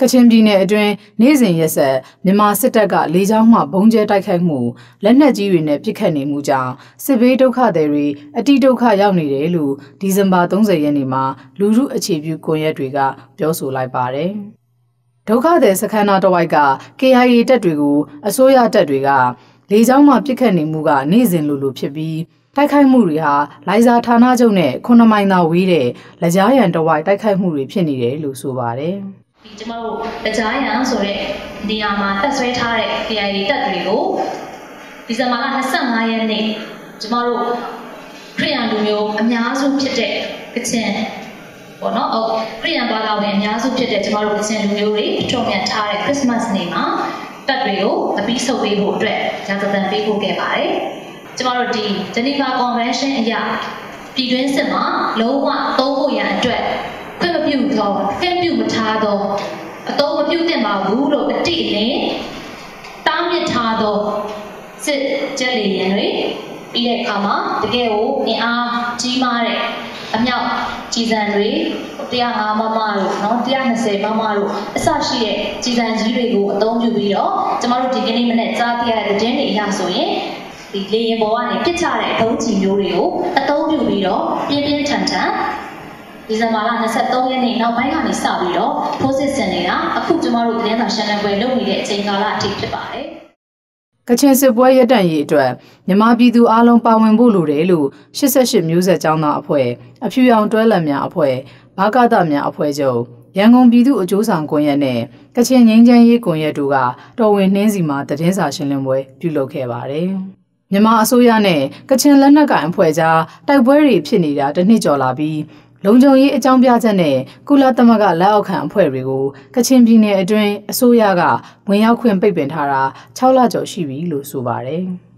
ကချင်ပြည်နယ်အတွင်းနေ့စဉ်ရက်ဆက်မြန်မာစစ်တပ်ကလေကြောင်းမှဘုံကျဲတိုက်ခိုက်မှုလက်နက်ကြီးတွေနဲ့ပစ်ခတ်နေမှုကြောင့်စစ်ဘေးဒုက္ခသည်တွေအတိဒုက္ခရောက်နေတယ်လို့ဒီဇင်ဘာ30ရက်နေ့မှာလူမှုအခြေပြုကွန်ရက်တွေကပြောဆိုလိုက်ပါတယ်။ဒုက္ခသည်စခန်းသားတဝိုက်က KIA တပ်တွေကိုအစိုးရတပ်တွေကလေကြောင်းမှပစ်ခတ်နေမှုကနေ့စဉ်လိုလိုဖြစ်ပြီးတိုက်ခိုက်မှုတွေဟာလိုင်ဇာဌာနချုပ်နဲ့ခုနှစ်မိုင်သာဝေးတဲ့လကြားရန်တဝိုက်တိုက်ခိုက်မှုတွေဖြစ်နေတယ်လို့ဆိုပါတယ်။ ဒီကျမတို့တကြားရန်ဆိုတဲ့နေရာမှာတက်ဆွဲထားတဲ့ KIA တပ်တွေကိုဒီဇင်ဘာလ25ရက်နေ့ကျမတို့ခရီးရန်လူမျိုးအများစုဖြစ်တဲ့ကချင်ပေါ့နော်အော်ခရီးရန်ဘာသာဝင်အများစုဖြစ်တဲ့ကျမတို့ကချင်လူမျိုးတွေထုံမြန်ထားတဲ့ Christmas နေ့မှာတပ်တွေကိုအပြီးဆုပ်ပေးဖို့အတွက်ရာဇသံပေးဖို့ခဲ့ပါတယ်ကျမတို့ဒီ Geneva Convention အရပြည်တွင်းစစ်မှာလုံးဝသုံးဖို့ရန်အတွက် ခွင့်မပြုသောခွင့်ပြုမထားသောအတုံးမပြုတ်တင်ပါဘူးလို့အတိအလင်းတားမြစ်ထားသောစစ်ကြက်လေရင်တွေပြီးတဲ့အခါမှာတကယ်ကိုအင်အားကြီးမားတဲ့အမြောက်ကြည်စံတွေ105မမတို့နော်120မမတို့အစရှိတဲ့ကြည်စံကြီးတွေကိုအသုံးပြုပြီးတော့ကျမတို့ဒီကနေ့မနေ့ကြားပြရတဲ့တင်းတွေအရဆိုရင်ဒီလေရင်ပေါ်ကနေပြစ်ချတဲ့အသုံးချီမျိုးတွေကိုအသုံးပြုပြီးတော့ပြင်းပြင်းထန်ထန် ဒီဇင်ဘာလ23ရက်နေ့နောက်ပိုင်းကနေစပြီးတော့ဖိုးစစ်စင်နေတာအခုကျမတို့သတင်းစာရှင်းလင်းပွဲလုပ်နေတဲ့အချိန်ကာလအထိဖြစ်ပါတယ်ကချင်စစ်ပွဲရပ်တန့်ရေးအတွက်မြန်မာပြည်သူအလုံးပါဝင်ဖို့လိုတယ်လို့88မျိုးဆက်ကျောင်းသားအဖွဲ့အဖြူရောင်တွဲလံများအဖွဲ့ဘာကသများအဖွဲ့ချုပ်ရန်ကုန်ပြည်သူအကျိုးဆောင်ကွန်ရက်နဲ့ကချင်ငင်းချမ်းရေးကွန်ရက်တို့ကတော်ဝင်နှင်းစီမှာသတင်းစာရှင်းလင်းပွဲပြုလုပ်ခဲ့ပါတယ်။မြန်မာအစိုးရနဲ့ကချင်လက်နက်ကိုင်အဖွဲ့ကြားတိုက်ပွဲတွေဖြစ်နေတာတစ်နှစ်ကျော်လာပြီး လုံခြုံရေးအကြောင်းပြချက်နဲ့ကုလသမဂ္ဂလက်အောက်ခံအဖွဲ့တွေကိုကချင်ပြည်နယ်အတွင်းအစိုးရကဝင်ရောက်ခွင့်ပိတ်ပင်ထားတာ6လကျော်ရှိပြီလို့ဆိုပါတယ်။